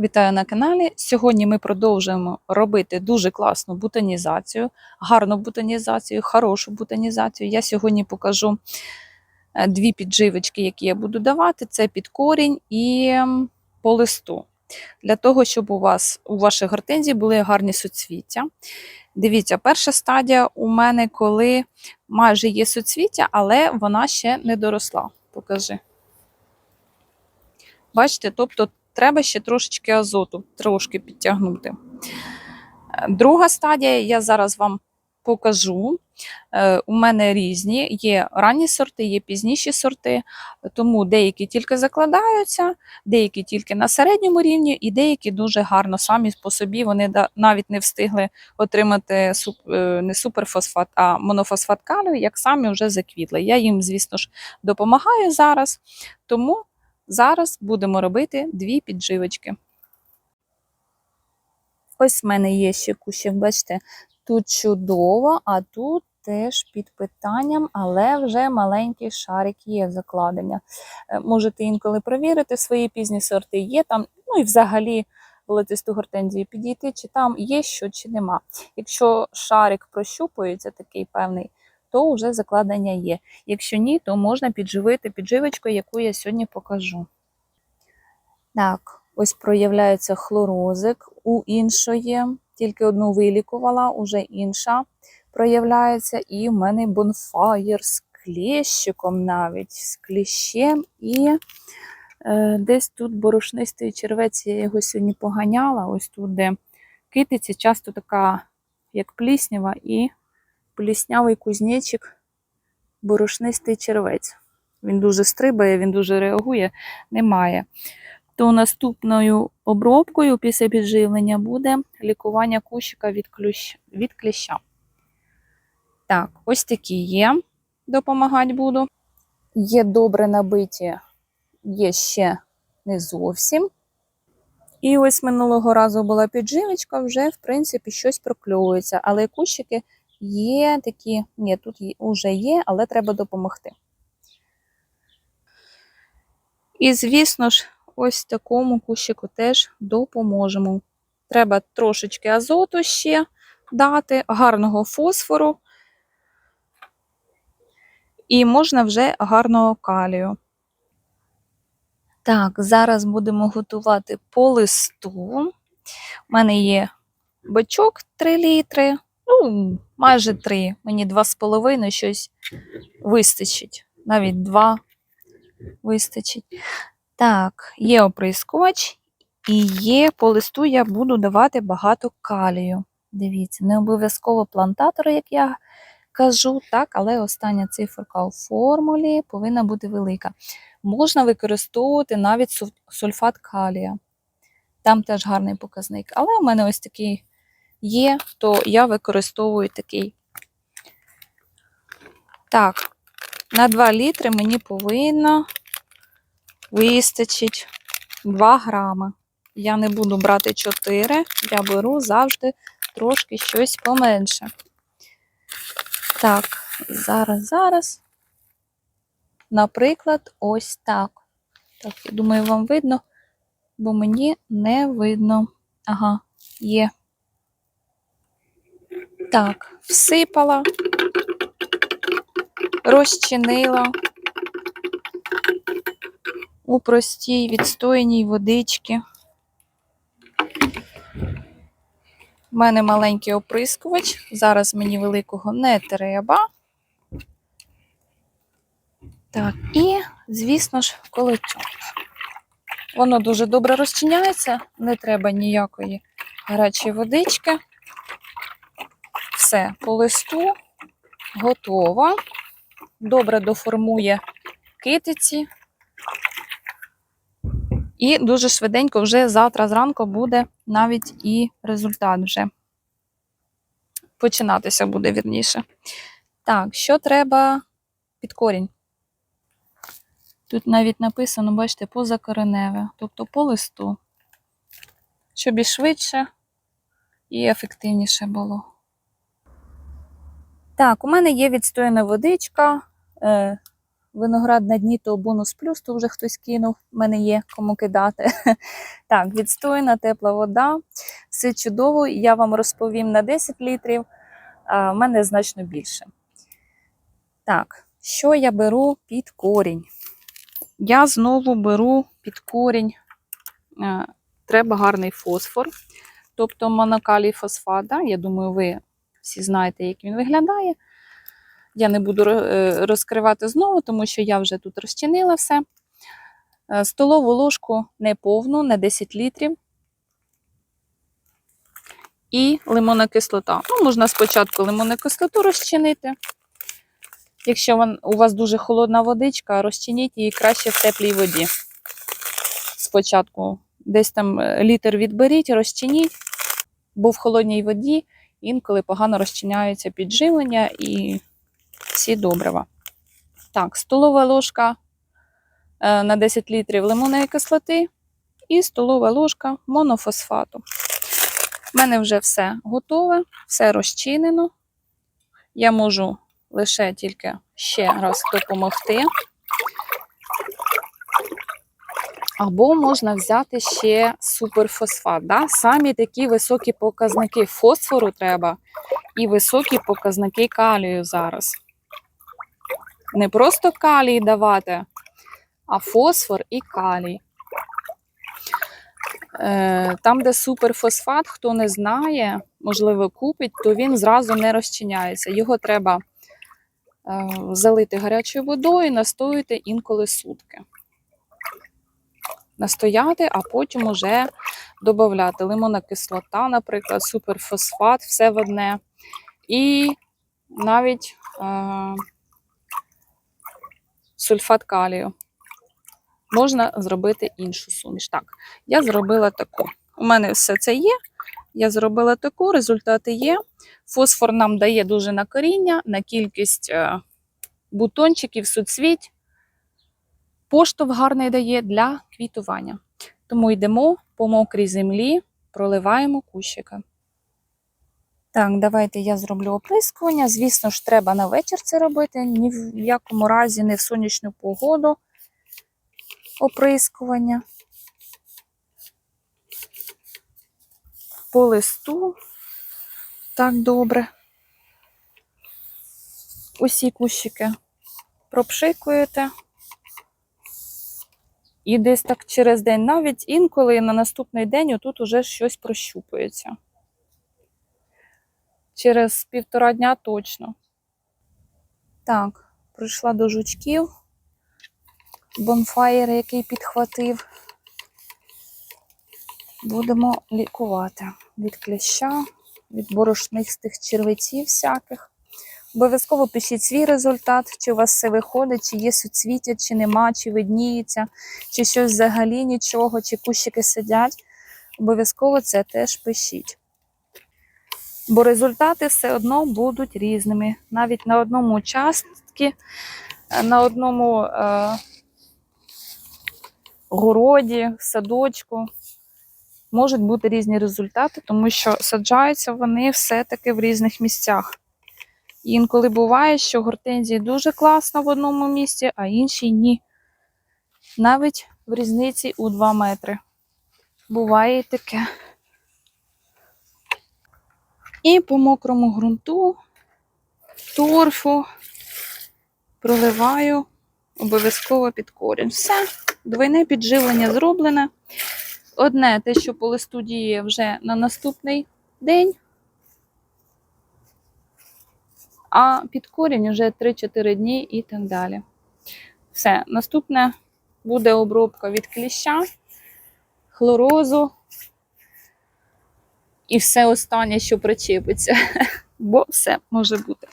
Вітаю на каналі. Сьогодні ми продовжуємо робити дуже класну бутонізацію, гарну бутонізацію, хорошу бутонізацію. Я сьогодні покажу е, дві підживочки, які я буду давати: це під корінь і по листу. Для того, щоб у вас у ваших гортензій були гарні суцвіття. Дивіться, перша стадія у мене, коли майже є суцвіття, але вона ще не доросла. Покажи. Бачите, тобто треба ще трошечки азоту, трошки підтягнути. Друга стадія, я зараз вам покажу. Е, У мене різні, є ранні сорти, є пізніші сорти, тому деякі тільки закладаються, деякі тільки на середньому рівні, і деякі дуже гарно самі по собі вони навіть не встигли отримати е, не суперфосфат, а монофосфат калію, як самі вже заквітли. Я їм, звісно ж, допомагаю зараз. Тому Зараз будемо робити дві підживочки. Ось в мене є ще кущик, бачите, тут чудово, а тут теж під питанням, але вже маленький шарик є закладення. Е, Можете інколи перевірити свої пізні сорти, є там, ну і взагалі волотисту гортензію підійти, чи там є що, чи нема. Якщо шарик прощупується, такий певний, то вже закладення є. Якщо ні, то можна підживити підживочкою, яку я сьогодні покажу. Так, ось проявляється хлорозик у іншої, тільки одну вилікувала, уже інша проявляється. І в мене бонфаєр з кліщиком навіть, з кліщем. І е, десь тут борошнистий червець, я його сьогодні поганяла. Ось тут, де китиці, часто така, як пліснява, і пліснявий кузнечик, борошнистий червець. Він дуже стрибає, він дуже реагує, немає. То наступною обробкою після підживлення буде лікування кущика від, клющ... від кліща. Так, ось такі є. Допомагати буду. Є добре набиті, є ще не зовсім. І ось минулого разу була підживочка, вже, в принципі, щось прокльовується. Але кущики є такі, ні, тут вже є, але треба допомогти. І, звісно ж, ось такому кущику теж допоможемо. Треба трошечки азоту ще дати, гарного фосфору. І можна вже гарного калію. Так, зараз будемо готувати по листу. У мене є бачок 3 літри, ну, майже 3. Мені 2,5 щось вистачить. Навіть 2 вистачить. Так, є оприскувач і є по листу я буду давати багато калію. Дивіться, не обов'язково плантатор, як я кажу, так, але остання циферка у формулі повинна бути велика. Можна використовувати навіть сульфат калія. Там теж гарний показник. Але у мене ось такий є, то я використовую такий. Так, на 2 літри мені повинно вистачить 2 грами. Я не буду брати 4, я беру завжди трошки щось поменше. Так, зараз, зараз. Наприклад, ось так. Так, я думаю, вам видно, бо мені не видно. Ага, є. Так, всипала, розчинила у простій відстояній водичці. У мене маленький оприскувач. Зараз мені великого не треба. Так, і, звісно ж, колотю. Воно дуже добре розчиняється, не треба ніякої гарячої водички. Все, по листу готово. Добре доформує китиці. І дуже швиденько вже завтра зранку буде навіть і результат вже. Починатися буде вірніше. Так, що треба під корінь? Тут навіть написано, бачите, позакореневе, тобто по листу. Щоб і швидше і ефективніше було. Так, у мене є відстояна водичка. Е, виноград на дні, то бонус плюс, то вже хтось кинув, в мене є кому кидати. Так, відстойна тепла вода, все чудово. Я вам розповім на 10 літрів, а в мене значно більше. Так, що я беру під корінь? Я знову беру під корінь, е, треба гарний фосфор, тобто монокалій фосфат. Да? Я думаю, ви всі знаєте, як він виглядає. Я не буду е, розкривати знову, тому що я вже тут розчинила все. Е, Столову ложку не повну, на 10 літрів. І лимонна кислота. Ну, можна спочатку лимонну кислоту розчинити. Якщо у вас дуже холодна водичка, розчиніть її краще в теплій воді. Спочатку десь там е, літр відберіть, розчиніть, бо в холодній воді інколи погано розчиняються підживлення і всі добрива. Так, столова ложка е, на 10 літрів лимонної кислоти і столова ложка монофосфату. У мене вже все готове, все розчинено. Я можу лише тільки ще раз допомогти. Або можна взяти ще суперфосфат. Да? Самі такі високі показники фосфору треба і високі показники калію зараз. Не просто калій давати, а фосфор і калій. Е, Там, де суперфосфат, хто не знає, можливо, купить, то він зразу не розчиняється. Його треба е, залити гарячою водою, і настояти інколи сутки. Настояти, а потім уже додати лимонна кислота, наприклад, суперфосфат, все в одне. І навіть е, сульфат калію. Можна зробити іншу суміш. Так, я зробила таку. У мене все це є. Я зробила таку, результати є. Фосфор нам дає дуже на коріння, на кількість е, бутончиків, суцвіть. Поштовх гарний дає для квітування. Тому йдемо по мокрій землі, проливаємо кущики. Так, давайте я зроблю оприскування. Звісно ж, треба на вечір це робити. Ні в якому разі не в сонячну погоду оприскування. По листу так добре. Усі кущики пропшикуєте. І десь так через день, навіть інколи на наступний день отут уже щось прощупується. Через півтора дня точно. Так, прийшла до жучків. Бонфаєр, який підхватив. Будемо лікувати від кліща, від борошнистих червеців всяких. Обов'язково пишіть свій результат, чи у вас все виходить, чи є суцвіття, чи нема, чи видніється, чи щось взагалі нічого, чи кущики сидять. Обов'язково це теж пишіть. Бо результати все одно будуть різними. Навіть на одному участку, на одному е, городі, садочку можуть бути різні результати, тому що саджаються вони все-таки в різних місцях. І інколи буває, що гортензії дуже класно в одному місці, а інші ні. Навіть в різниці у 2 метри. Буває і таке. І по мокрому ґрунту, торфу проливаю обов'язково під корінь. Все, двойне підживлення зроблене. Одне те, що по листу діє вже на наступний день, а під корінь вже 3-4 дні і так далі. Все, наступне буде обробка від кліща, хлорозу і все останнє, що причепиться, бо все може бути.